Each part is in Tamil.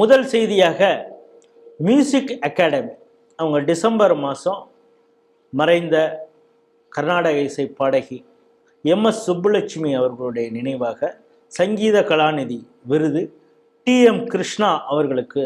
முதல் செய்தியாக மியூசிக் அகாடமி. அவங்க டிசம்பர் மாதம் மறைந்த கர்நாடக இசை பாடகி எம் எஸ் சுப்புலட்சுமி அவர்களுடைய நினைவாக சங்கீத கலாநிதி விருது டி எம் கிருஷ்ணா அவர்களுக்கு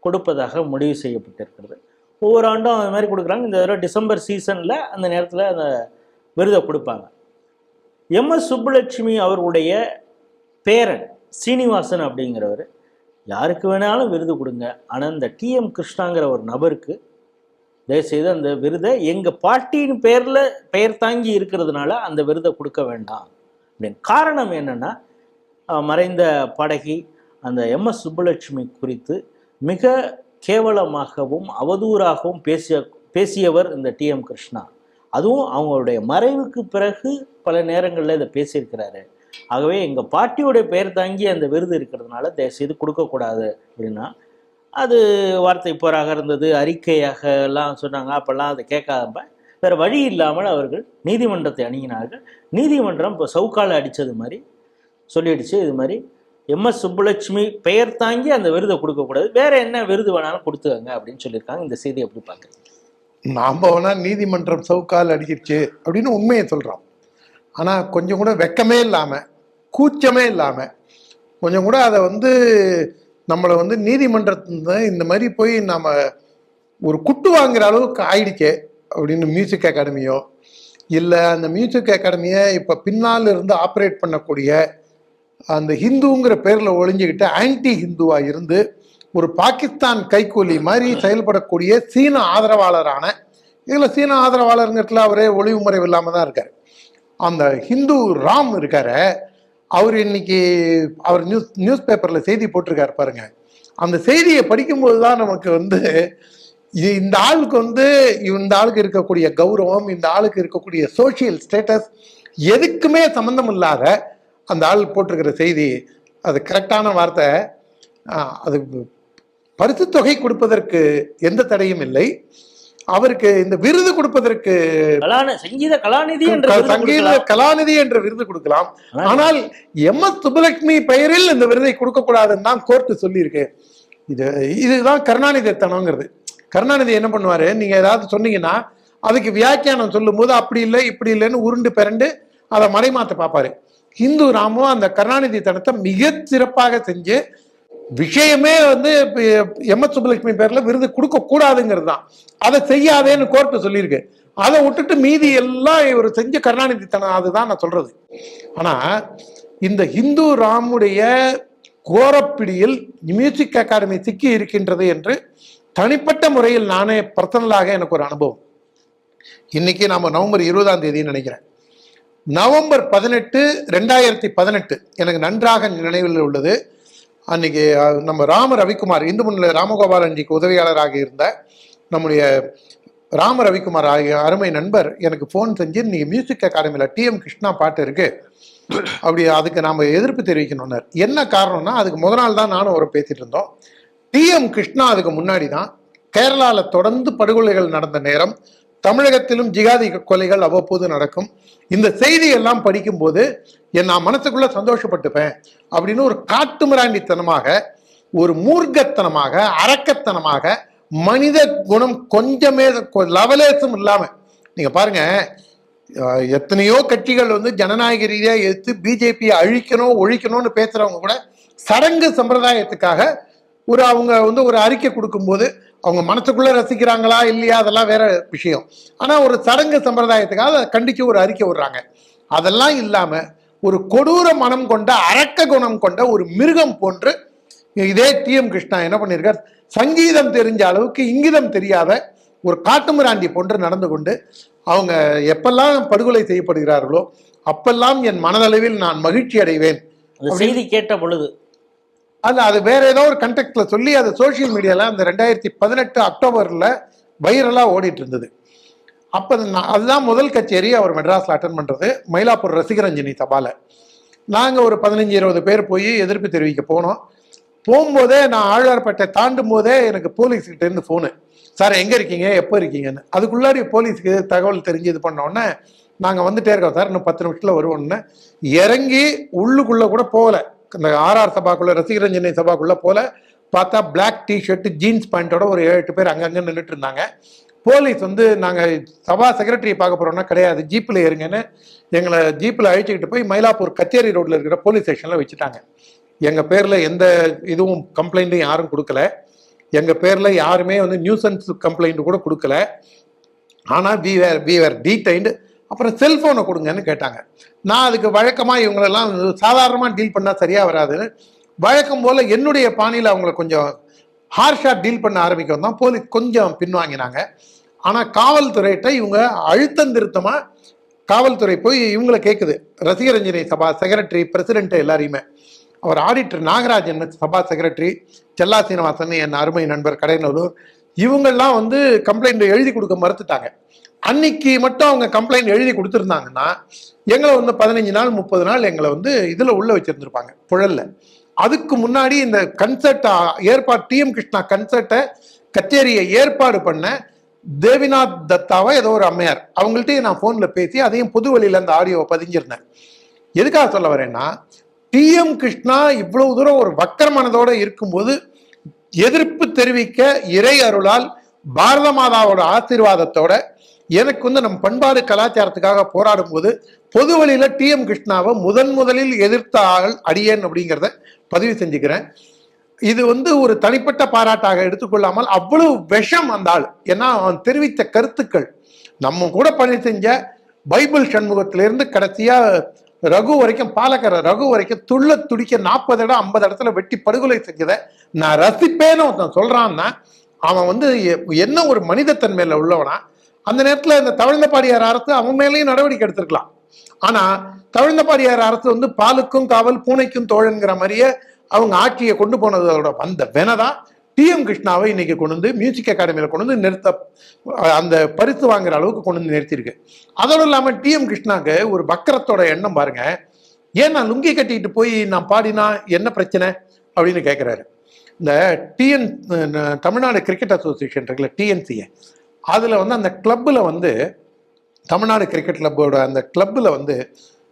கொடுப்பதாக முடிவு செய்யப்பட்டிருக்கிறது. ஒவ்வொரு ஆண்டும் அது மாதிரி கொடுக்குறாங்க. இந்த தடவை டிசம்பர் சீசனில் அந்த நேரத்தில் அந்த விருதை கொடுப்பாங்க. எம் எஸ் சுப்புலட்சுமி அவர்களுடைய பேரன் சீனிவாசன் அப்படிங்கிறவர் யாருக்கு வேணாலும் விருது கொடுங்க. ஆனால் இந்த டிஎம் கிருஷ்ணாங்கிற ஒரு நபருக்கு தயவுசெய்து அந்த விருதை எங்கள் பாட்டியின் பேரில் பெயர் தாங்கி இருக்கிறதுனால அந்த விருதை கொடுக்க வேண்டாம். அப்படின்னு காரணம் என்னென்னா மறைந்த படகி அந்த எம். எஸ். சுப்புலட்சுமி குறித்து மிக கேவலமாகவும் அவதூறாகவும் பேசிய பேசியவர் இந்த டிஎம் கிருஷ்ணா. அதுவும் அவங்களுடைய மறைவுக்கு பிறகு பல நேரங்களில் இதை பேசியிருக்கிறாரு. ஆகவே எங்கள் பாட்டியோடைய பெயர் தாங்கி அந்த விருது இருக்கிறதுனால தயவுசெய்து கொடுக்கக்கூடாது அப்படின்னா அது வார்த்தை போராக இருந்தது அறிக்கையாக எல்லாம் சொன்னாங்க அப்போல்லாம் அதை கேட்காதப்ப வேறு வழி இல்லாமல் அவர்கள் நீதிமன்றத்தை அணுகினார்கள். நீதிமன்றம் இப்போ சவுக்கால அடித்தது மாதிரி சொல்லிடுச்சு. இது மாதிரி எம்எஸ் சுப்புலட்சுமி பெயர் தாங்கி அந்த விருதை கொடுக்கக்கூடாது. வேற என்ன விருது வேணாலும் கொடுத்துக்கங்க அப்படின்னு சொல்லியிருக்காங்க. இந்த செய்தி எப்படி பார்க்குறீங்க? நாம் வேணால் நீதிமன்றம் சவுக்கால் அடிச்சிருச்சு அப்படின்னு உண்மையை சொல்கிறோம் ஆனால் கொஞ்சம் கூட வெக்கமே இல்லாமல் கூச்சமே இல்லாமல் கொஞ்சம் கூட அதை வந்து நம்மளை வந்து நீதிமன்றத்தில் இந்த மாதிரி போய் நாம் ஒரு குட்டு வாங்குற அளவுக்கு ஆயிடுச்சே அப்படின்னு மியூசிக் அகாடமியோ இல்லை அந்த மியூசிக் அகாடமியை இப்போ பின்னால் இருந்து ஆப்ரேட் பண்ணக்கூடிய அந்த ஹிந்துங்கிற பேரில் ஒழிஞ்சுக்கிட்டு ஆன்டி ஹிந்துவாக இருந்து ஒரு பாகிஸ்தான் கைக்கூலி மாதிரி செயல்படக்கூடிய சீன ஆதரவாளரான இதில் சீன ஆதரவாளருங்கிறதுல அவரே ஒளிவு முறைவு இல்லாமல் தான் இருக்கார். அந்த ஹிந்து ராம் இருக்காரு அவர் இன்னைக்கு அவர் நியூஸ் நியூஸ் பேப்பரில் செய்தி போட்டிருக்காரு பாருங்க. அந்த செய்தியை படிக்கும்போது தான் நமக்கு வந்து இது இந்த ஆளுக்கு வந்து இந்த ஆளுக்கு இருக்கக்கூடிய கௌரவம் இந்த ஆளுக்கு இருக்கக்கூடிய சோஷியல் ஸ்டேட்டஸ் எதுக்குமே சம்மந்தம் இல்லாத அந்த ஆள் போட்டிருக்கிற செய்தி. அது கரெக்டான வார்த்தை. அது பரிசு தொகை கொடுப்பதற்கு எந்த தடையும் இல்லை. அவருக்கு இந்த விருது கொடுப்பதற்கு சங்கீத கலாநிதி என்ற சங்கீத. கலாநிதி என்ற விருது கொடுக்கலாம். ஆனால் எம் எஸ் சுப்புலட்சுமி பெயரில் இந்த விருதை கொடுக்க கூடாதுன்னு தான் கோர்ட் சொல்லியிருக்கு. இது இதுதான் கருணாநிதித்தனங்கிறது கருணாநிதி என்ன பண்ணுவாரு? நீங்க ஏதாவது சொன்னீங்கன்னா அதுக்கு வியாக்கியானம் சொல்லும்போது அப்படி இல்லை இப்படி இல்லைன்னு உருண்டு பிறண்டு அதை மறைமாத்த பார்ப்பாரு. ஹிந்து ராமும் அந்த கருணாநிதி தனத்தை மிக சிறப்பாக செஞ்சு விஷயமே வந்து எம் எஸ் சுப்பலட்சுமி பேர்ல விருது கொடுக்க கூடாதுங்கிறது தான். அதை செய்யாதேன்னு கோர்ட்டு சொல்லியிருக்கு. அதை விட்டுட்டு மீதி எல்லாம் இவர் செஞ்ச கருணாநிதி தனம் அதுதான் நான் சொல்றது. ஆனா இந்த ஹிந்து ராமுடைய கோரப்பிடியில் மியூசிக் அகாடமி சிக்கி இருக்கின்றது என்று தனிப்பட்ட முறையில் நானே பர்சனலாக எனக்கு ஒரு அனுபவம். இன்னைக்கு நாம நவம்பர் இருபதாம் தேதி நினைக்கிறேன். நவம்பர் பதினெட்டு ரெண்டாயிரத்தி பதினெட்டு எனக்கு நன்றாக நினைவில் உள்ளது. அன்னைக்கு நம்ம ராம ரவிக்குமார் இந்து முன்னிலை ராமகோபாலன்ஜிக்கு உதவியாளராக இருந்த நம்முடைய ராம ரவிக்குமார் ஆகிய அருமை நண்பர் எனக்கு ஃபோன் செஞ்சு இன்னைக்கு மியூசிக் அகாடமியில் டிஎம் கிருஷ்ணா பாட்டு இருக்கு. அப்படி அதுக்கு நாம் எதிர்ப்பு தெரிவிக்கணும்னார். என்ன காரணம்னா அதுக்கு முத நாள் தான் நானும் அவரை பேசிட்டு இருந்தோம். டிஎம் கிருஷ்ணா அதுக்கு முன்னாடி தான் கேரளாவில் தொடர்ந்து படுகொலைகள் நடந்த நேரம் தமிழகத்திலும் ஜிகாதி கொலைகள் அவ்வப்போது நடக்கும். இந்த செய்தி எல்லாம் படிக்கும்போது என் நான் மனசுக்குள்ள சந்தோஷப்பட்டுப்பேன் அப்படின்னு ஒரு காட்டுமிராண்டித்தனமாக ஒரு மூர்க்கத்தனமாக அரக்கத்தனமாக மனித குணம் கொஞ்சமே லவலேசம் இல்லாம நீங்க பாருங்க எத்தனையோ கட்சிகள் வந்து ஜனநாயக ரீதியாக எதிர்த்து பிஜேபியை அழிக்கணும் ஒழிக்கணும்னு பேசுறவங்க கூட சடங்கு சம்பிரதாயத்துக்காக ஒரு அவங்க வந்து ஒரு அறிக்கை கொடுக்கும்போது அவங்க மனசுக்குள்ளே ரசிக்கிறாங்களா இல்லையா அதெல்லாம் வேற விஷயம். ஆனால் ஒரு சடங்கு சம்பிரதாயத்துக்காக அதை கண்டித்து ஒரு அறிக்கை விடுறாங்க. அதெல்லாம் இல்லாமல் ஒரு கொடூர மனம் கொண்ட அரக்க குணம் கொண்ட ஒரு மிருகம் போன்று இதே டிஎம் கிருஷ்ணா என்ன பண்ணியிருக்கார் சங்கீதம் தெரிஞ்ச அளவுக்கு இங்கிதம் தெரியாத ஒரு காட்டுமிராண்டி போன்று நடந்து கொண்டு அவங்க எப்பெல்லாம் படுகொலை செய்யப்படுகிறார்களோ அப்பெல்லாம் என் மனதளவில் நான் மகிழ்ச்சி அடைவேன் செய்தி கேட்ட பொழுது அது அது வேற ஏதோ ஒரு கண்டெக்ட்ல சொல்லி அது சோஷியல் மீடியால அந்த ரெண்டாயிரத்தி பதினெட்டு அக்டோபர்ல வைரலா ஓடிட்டு இருந்தது அப்ப நான் அதுதான் முதல் கச்சேரி அவர் மெட்ராஸ்ல அட்டன் பண்றது மயிலாப்பூர் ரசிகரஞ்சினி சபால. நாங்க ஒரு பதினஞ்சு இருபது பேர் போய் எதிர்ப்பு தெரிவிக்க போனோம். போகும்போதே நான் ஆழ்வார்பேட்டை தாண்டும் போதே எனக்கு போலீஸ் கிட்ட இருந்து போனு சார் எங்க இருக்கீங்க? எப்போ இருக்கீங்கன்னு? அதுக்குள்ளாடி போலீஸ்க்கு தகவல் தெரிஞ்சு இது பண்ணோடனே நாங்கள் வந்துட்டே இருக்கோம் சார். இன்னும் பத்து நிமிஷத்தில் வருவோம்னு. இறங்கி உள்ளுக்குள்ளே கூட போகலை. இந்த ஆர்ஆர் சபாக்குள்ள ரசிகரஞ்சனை சபாக்குள்ள போல பார்த்தா பிளாக் டிஷர்ட்டு ஜீன்ஸ் பேண்ட்டோட ஒரு ஏழு எட்டு பேர் அங்கங்கே நின்றுட்டு இருந்தாங்க போலீஸ் வந்து நாங்கள் சபா செக்ரட்டரியை பார்க்க போகிறோம்னா கிடையாது. ஜீப்பில் ஏறுங்கன்னு எங்களை ஜீப்பில் அழைச்சிக்கிட்டு போய் மயிலாப்பூர் கச்சேரி ரோட்டில் இருக்கிற போலீஸ் ஸ்டேஷனில் வச்சுட்டாங்க. எங்கள் பேரில் எந்த இதுவும் கம்ப்ளைண்ட்டும் யாரும் கொடுக்கல. எங்கள் பேரில் யாருமே வந்து நியூசன்ஸ் கம்ப்ளைண்ட் கூட கொடுக்கல. ஆனால் வி வேர் வி வேர் டீடைன்டு அப்புறம் செல்ஃபோனை கொடுங்கன்னு கேட்டாங்க. நான் அதுக்கு வழக்கமாக இவங்களெல்லாம் சாதாரணமாக டீல் பண்ணால் சரியாக வராதுன்னு வழக்கம் போல் என்னுடைய பாணியில் அவங்கள கொஞ்சம் ஹார்ஷாக டீல் பண்ண ஆரம்பிக்கவும் தான் போலீஸ் கொஞ்சம் பின்வாங்கினாங்க. ஆனால் காவல்துறையிட்ட இவங்க அழுத்தம் திருத்தமாக காவல்துறை போய் இவங்கள கேட்குது ரசிகரஞ்சனி சபா செக்ரட்டரி பிரசிடென்ட்டு எல்லாரையுமே. அவர் ஆடிட்டர் நாகராஜன் சபா செக்ரட்டரி செல்லா சீனிவாசன் என் அருமை நண்பர் கடைநல்லூர் இவங்கெல்லாம் வந்து கம்ப்ளைண்ட் எழுதி கொடுக்க மறுத்துட்டாங்க. அன்னைக்கு மட்டும் அவங்க கம்ப்ளைண்ட் எழுதி கொடுத்துருந்தாங்கன்னா எங்களை வந்து பதினஞ்சு நாள் முப்பது நாள் எங்களை வந்து இதில் உள்ள வச்சிருந்துருப்பாங்க புழல்ல. அதுக்கு முன்னாடி இந்த கன்சர்ட் ஏற்பாடு டிஎம் கிருஷ்ணா கன்சர்ட்டை கச்சேரியை ஏற்பாடு பண்ண தேவிநாத் தத்தாவை ஏதோ ஒரு அம்மையார். அவங்கள்ட்டயும் நான் ஃபோனில் பேசி அதையும் பொது வழியில் அந்த ஆடியோவை பதிஞ்சிருந்தேன். எதுக்காக சொல்ல வரேன்னா டிஎம் கிருஷ்ணா இவ்வளவு தூரம் ஒரு வக்கரமானதோடு இருக்கும்போது எதிர்ப்பு தெரிவிக்க இறை அருளால் பாரத மாதாவோட ஆசீர்வாதத்தோட எனக்கு வந்து நம் பண்பாடு கலாச்சாரத்துக்காக போராடும் போது பொது டி டிஎம் கிருஷ்ணாவை முதன் முதலில் எதிர்த்த ஆள் அடியேன் அப்படிங்கிறத பதிவு செஞ்சுக்கிறேன். இது வந்து ஒரு தனிப்பட்ட பாராட்டாக எடுத்துக்கொள்ளாமல் அவ்வளவு விஷம் அந்த ஆள். ஏன்னா அவன் தெரிவித்த கருத்துக்கள். நம்ம கூட பணி செஞ்ச பைபிள் சண்முகத்திலிருந்து கடைசியா ரகு வரைக்கும் பாலக்கர ரகு வரைக்கும் துள்ள துடிக்க நாற்பது இடம் ஐம்பது இடத்துல வெட்டி படுகொலை செஞ்சதை நான் ரசிப்பேன்னு ஒருத்தன் சொல்றான்னா அவன் வந்து எ- என்ன ஒரு மனிதத்தன்மையில உள்ளவனா அந்த நேரத்தில் இந்த தவழ்ந்தபாடியார் அரசு அவன் மேலேயும் நடவடிக்கை எடுத்திருக்கலாம். ஆனா தவழ்ந்தபாடியார் அரசு வந்து பாலுக்கும் காவல் பூனைக்கும் தோழன்கிற மாதிரியே அவங்க ஆட்சியை கொண்டு போனதோட வந்த வெனதான். டிஎம் கிருஷ்ணாவை இன்னைக்கு கொண்டு வந்து மியூசிக் அகாடமியில் கொண்டு வந்து நிறுத்த அந்த பரிசு வாங்குற அளவுக்கு கொண்டு வந்து நிறுத்தியிருக்கு. அதோடு இல்லாமல் டி. டிஎம் கிருஷ்ணாக்கு ஒரு பக்கரத்தோட எண்ணம் பாருங்க. ஏன் நான் லுங்கி கட்டிட்டு போய் நான் பாடினா என்ன பிரச்சனை? அப்படின்னு கேட்குறாரு இந்த டிஎன் தமிழ்நாடு கிரிக்கெட் அசோசியேஷன் இருக்குல்ல டிஎன்சிஏ அதில் வந்து அந்த கிளப்பில் வந்து தமிழ்நாடு கிரிக்கெட் கிளப்போட அந்த கிளப்பில் வந்து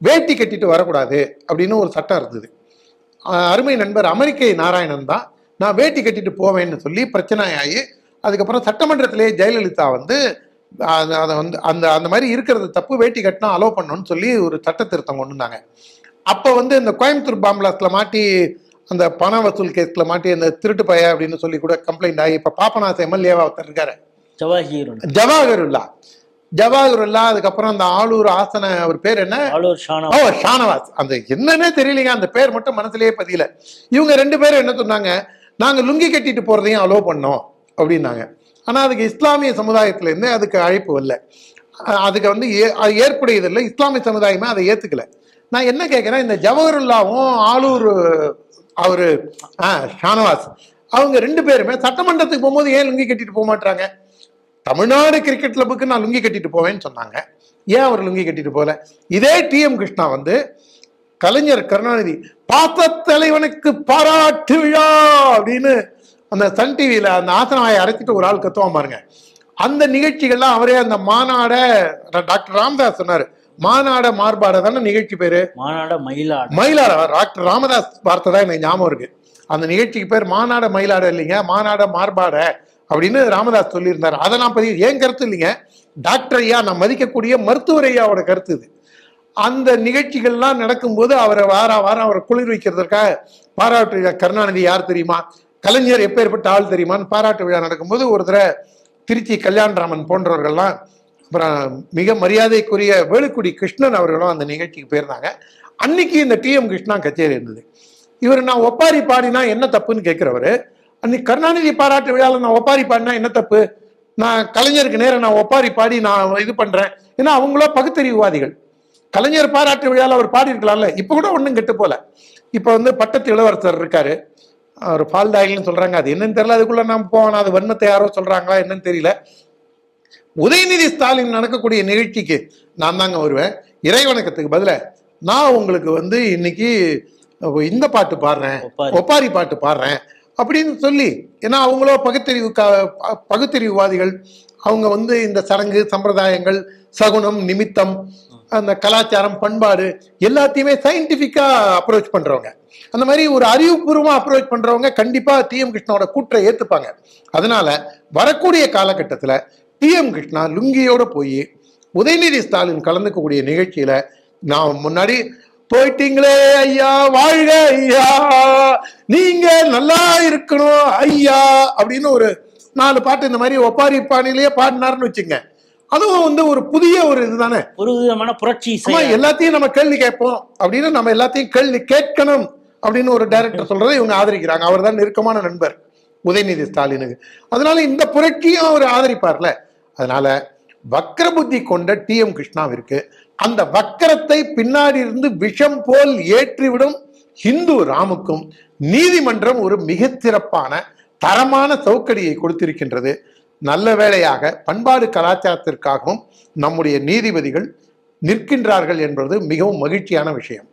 வேட்டி கட்டிட்டு வரக்கூடாது அப்படின்னு ஒரு சட்டம் இருந்தது. அருமை நண்பர் அமெரிக்கை நாராயணன் தான். நான் வேட்டி கட்டிட்டு போவேன்னு சொல்லி பிரச்சனை ஆகி அதுக்கப்புறம் சட்டமன்றத்திலே ஜெயலலிதா வந்து அதை வந்து அந்த அந்த மாதிரி இருக்கிறது தப்பு வேட்டி கட்டினா அலோவ் பண்ணணும்னு சொல்லி ஒரு சட்ட திருத்தம் கொண்டு வந்தாங்க. அப்போ வந்து இந்த கோயம்புத்தூர் பாம்பலாஸில் மாட்டி அந்த பண வசூல் கேஸில் மாட்டி அந்த திருட்டு பைய அப்படின்னு சொல்லி கூட கம்ப்ளைண்ட் ஆகி இப்போ பாப்பநாச எம்எல்ஏவா ஒருத்தர் இருக்காரு. ஜவாஹீர் ஜவாஹருல்லா. ஜவாஹருல்லா அதுக்கப்புறம் அந்த ஆளூர் ஆசன அவர் பேர் என்ன? ஆளூர் ஓ ஷானவாஸ். அந்த என்னன்னே தெரியலங்க அந்த பேர் மட்டும் மனசுலயே பதியல. இவங்க ரெண்டு பேரும் என்ன சொன்னாங்க? நாங்க லுங்கி கட்டிட்டு போறதையும் அலோவ் பண்ணோம் அப்படின்னாங்க. ஆனா அதுக்கு இஸ்லாமிய சமுதாயத்துல இருந்து அதுக்கு அழைப்பு அஹ் அதுக்கு வந்து ஏ- அது ஏற்புடையதில்லை இஸ்லாமிய சமுதாயமே அதை ஏத்துக்கல. நான் என்ன கேட்கிறேன் இந்த ஜவஹருல்லாவும் ஆளூர் அவரு ஷானவாஸ். அவங்க ரெண்டு பேருமே சட்டமன்றத்துக்கு போகும்போது ஏன் லுங்கி கட்டிட்டு போக மாட்டாங்க தமிழ்நாடு கிரிக்கெட் கிளப்புக்கு நான் லுங்கி கட்டிட்டு போவேன்னு சொன்னாங்க. ஏன் அவர் லுங்கி கட்டிட்டு போகல? இதே டிஎம் கிருஷ்ணா வந்து கலைஞர் கருணாநிதி பாத்த தலைவனுக்கு பாராட்டு விழா அப்படின்னு அந்த சன் டிவியில அந்த ஆசனவாயை அரைச்சிட்டு ஒரு ஆள் கத்துவான் பாருங்க. அந்த நிகழ்ச்சிகள்லாம் அவரே அந்த மாநாட டாக்டர் ராம்தாஸ் சொன்னாரு. மாநாட மார்பாட தானே நிகழ்ச்சி பேரு? மாநாட மயிலாடு. மயிலாட டாக்டர் ராமதாஸ் வார்த்தை தான் எனக்கு ஞாபகம் இருக்கு. அந்த நிகழ்ச்சிக்கு பேர் மாநாட மயிலாட இல்லைங்க மாநாட மார்பாட அப்படின்னு ராமதாஸ் சொல்லியிருந்தாரு. அதை நான் பதிவு ஏன் கருத்து இல்லைங்க? டாக்டர் ஐயா நான் மதிக்கக்கூடிய மருத்துவர் ஐயாவோட கருத்து இது. அந்த நிகழ்ச்சிகள்லாம் நடக்கும்போது அவரை வார வாரம் அவரை குளிர் வைக்கிறதுக்காக பாராட்டு விழா கருணாநிதி யார் தெரியுமா? கலைஞர் எப்பேற்பட்ட ஆள் தெரியுமான்னு பாராட்டு விழா நடக்கும்போது ஒரு தடவை திருச்சி கல்யாணராமன் போன்றவர்கள்லாம் அப்புறம் மிக மரியாதைக்குரிய வேலுக்குடி கிருஷ்ணன் அவர்களும் அந்த நிகழ்ச்சிக்கு போயிருந்தாங்க. அன்னைக்கு இந்த டிஎம் கிருஷ்ணா கச்சேரி இருந்தது. இவர் நான் ஒப்பாரி பாடினா என்ன தப்புன்னு கேட்குறவரு அன்னைக்கு கருணாநிதி பாராட்டு விழாவில் நான் ஒப்பாரி பாடினா என்ன தப்பு? நான் கலைஞருக்கு நேரம் நான் ஒப்பாரி பாடி நான் இது பண்ணுறேன் ஏன்னா அவங்களோ பகுத்தறிவுவாதிகள். கலைஞர் பாராட்டு விழாவில் அவர் பாடியிருக்கலாம்ல. இப்போ கூட ஒன்றும் கெட்டு போல. இப்போ வந்து பட்டத்து இளவரசர் இருக்காரு. அவர் பால்தாயில்னு சொல்கிறாங்க அது என்னன்னு தெரியல. அதுக்குள்ளே நாம் போவோம் அது வன்மத்தை யாரோ சொல்கிறாங்களா என்னன்னு தெரியல. உதயநிதி ஸ்டாலின் நடக்கக்கூடிய நிகழ்ச்சிக்கு நான் தாங்க வருவேன். இறைவணக்கத்துக்கு பதிலா நான் உங்களுக்கு வந்து இன்னைக்கு இந்த பாட்டு பாடுறேன் ஒப்பாரி. பாட்டு பாடுறேன் அப்படின்னு சொல்லி ஏன்னா அவங்களோ பகுத்தறிவு பகுத்தறிவுவாதிகள் அவங்க வந்து இந்த சடங்கு சம்பிரதாயங்கள் சகுனம் நிமித்தம் அந்த கலாச்சாரம் பண்பாடு எல்லாத்தையுமே சயின்டிஃபிக்கா அப்ரோச் பண்றவங்க. அந்த மாதிரி ஒரு அறிவுபூர்வமா அப்ரோச் பண்றவங்க கண்டிப்பா டி எம் கிருஷ்ணாவோட கூற்றை ஏத்துப்பாங்க. அதனால வரக்கூடிய காலகட்டத்துல டி எம் கிருஷ்ணா லுங்கியோட போய் உதயநிதி ஸ்டாலின் கலந்துக்கக்கூடிய நிகழ்ச்சியில நான் முன்னாடி போயிட்டீங்களே ஐயா வாழ்க ஐயா. நீங்க நல்லா இருக்கணும் ஐயா அப்படின்னு ஒரு நாலு பாட்டு இந்த மாதிரி ஒப்பாரி பாணிலேயே பாடினாருன்னு வச்சுங்க. அதுவும் வந்து ஒரு புதிய ஒரு இதுதானே? ஒரு விதமான புரட்சி எல்லாத்தையும் நம்ம கேள்வி கேட்போம் அப்படின்னு நம்ம எல்லாத்தையும் கேள்வி கேட்கணும் அப்படின்னு ஒரு டைரக்டர் சொல்றதை இவங்க ஆதரிக்கிறாங்க. அவர் தான் நெருக்கமான நண்பர் உதயநிதி ஸ்டாலினுக்கு. அதனால இந்த புரட்சியும் அவர் ஆதரிப்பார்ல. அதனால வக்கர புத்தி கொண்ட டி எம் கிருஷ்ணாவிற்கு அந்த வக்கரத்தை பின்னாடி இருந்து விஷம் போல் ஏற்றிவிடும் ஹிந்து ராமுக்கும் நீதிமன்றம் ஒரு மிக சிறப்பான தரமான சவுக்கடியை கொடுத்திருக்கின்றது. நல்ல வேளையாக பண்பாடு கலாச்சாரத்திற்காகவும் நம்முடைய நீதிபதிகள் நிற்கின்றார்கள் என்பது மிகவும் மகிழ்ச்சியான விஷயம்.